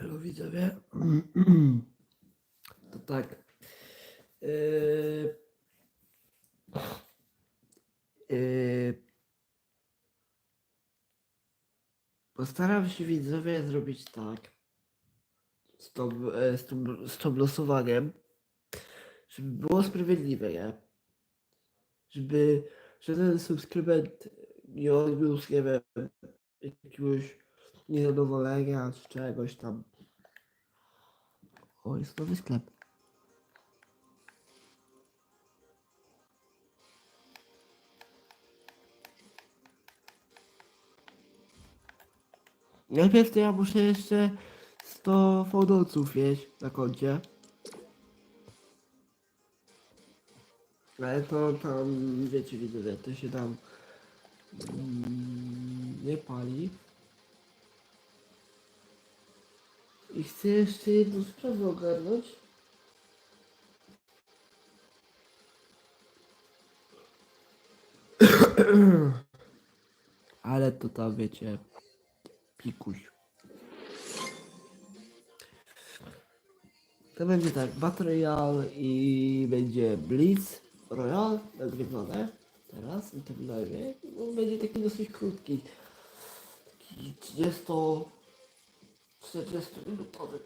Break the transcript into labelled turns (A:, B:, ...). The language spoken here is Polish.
A: Halo widzowie. To tak. Yy... Yy... Postaram się widzowie zrobić tak. Z tą, e, z tą, z tą losowaniem. Żeby było sprawiedliwe, nie? Żeby żaden subskrybent nie odniósł, nie wiem, jakiegoś niezadowolenia czy czegoś tam. O, jest nowy sklep. Najpierw to ja muszę jeszcze 100 fodolców jeść na koncie. Ale to tam, wiecie widzowie, to się tam mm, nie pali. I chcę jeszcze jedną sprawę ogarnąć. Ale to tam wiecie, pikuś. To będzie tak, Royale i będzie Blitz Royale, nagrywane teraz i tak dalej. No, będzie taki dosyć krótki. Taki 30这就是遇到的